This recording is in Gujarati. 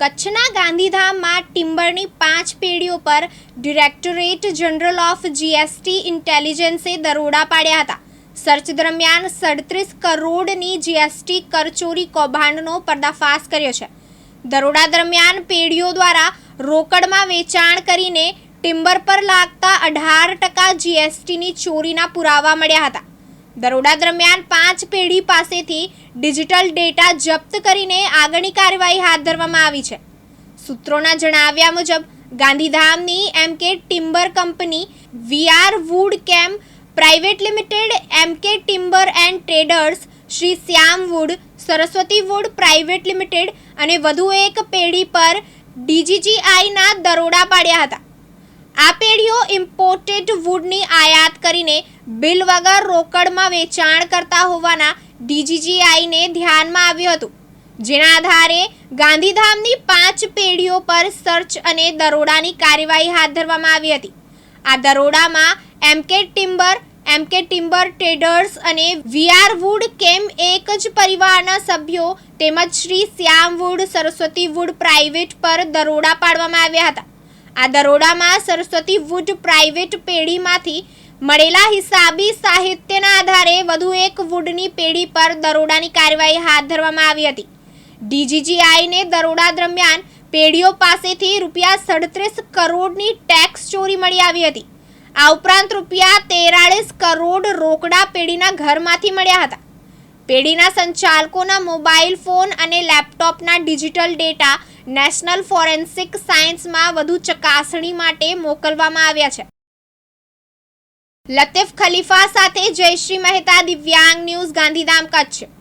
કચ્છના ગાંધીધામમાં ટિમ્બરની પાંચ પેઢીઓ પર ડિરેક્ટોરેટ જનરલ ઓફ જીએસટી ઇન્ટેલિજન્સે દરોડા પાડ્યા હતા. સર્ચ દરમિયાન સડત્રીસ કરોડની જીએસટી કરચોરી કૌભાંડનો પર્દાફાશ કર્યો છે. દરોડા દરમિયાન પેઢીઓ દ્વારા રોકડમાં વેચાણ કરીને ટિમ્બર પર લાગતા અઢાર ટકા જીએસટીની ચોરીના પુરાવા મળ્યા હતા. દરોડા દરમિયાન પાંચ પેઢી પાસેથી ડિજિટલ ડેટા જપ્ત કરીને આગળની કાર્યવાહી હાથ ધરવામાં આવી છે. સૂત્રોના જણાવ્યા મુજબ, ગાંધીધામની M K timber company V R કેમ private limited M K timber and traders Shri Shyam wood, Saraswati wood private limited અને વધુ એક પેઢી પર ડીજીજીઆઈના દરોડા પાડ્યા હતા. આ પેઢીઓ ઇમ્પોર્ટેડ વુડની આયાત કરીને બિલ વગર રોકડમાં વેચાણ કરતા હોવાના ડીજીજીઆઈને ધ્યાનમાં આવ્યું હતું. જેના આધારે ગાંધીધામની પાંચ પેઢીઓ પર સર્ચ અને દરોડાની કાર્યવાહી હાથ ધરવામાં આવી હતી. આ દરોડામાં MK timber MK timber traders અને વીઆર વુડ કેમ એક જ પરિવારના સભ્યો તેમજ Shri Shyam wood Saraswati wood private પર દરોડા પાડવામાં આવ્યા હતા. આ દરોડામાં સરસ્વતી વુડ પ્રાઇવેટ પેઢીમાંથી મળેલા હિસાબી સાહિત્યના આધારે વધુ એક વુડની પેઢી પર દરોડાની કાર્યવાહી હાથ ધરવામાં આવી હતી. ડીજીજીઆઈને દરોડા દરમિયાન પેઢીઓ પાસેથી રૂપિયા સડત્રીસ કરોડની ટેક્સ ચોરી મળી આવી હતી. આ ઉપરાંત રૂપિયા તેરાળીસ કરોડ રોકડા પેઢીના ઘરમાંથી મળ્યા હતા. પેઢીના સંચાલકોના મોબાઈલ ફોન અને લેપટોપના ડિજિટલ ડેટા નેશનલ ફોરેન્સિક સાયન્સમાં વધુ ચકાસણી માટે મોકલવામાં આવ્યા છે. લતીફ ખલીફા સાથે જયશ્રી મહેતા દિવ્યાંગ ન્યૂઝ ગાંધીધામ કચ્છ.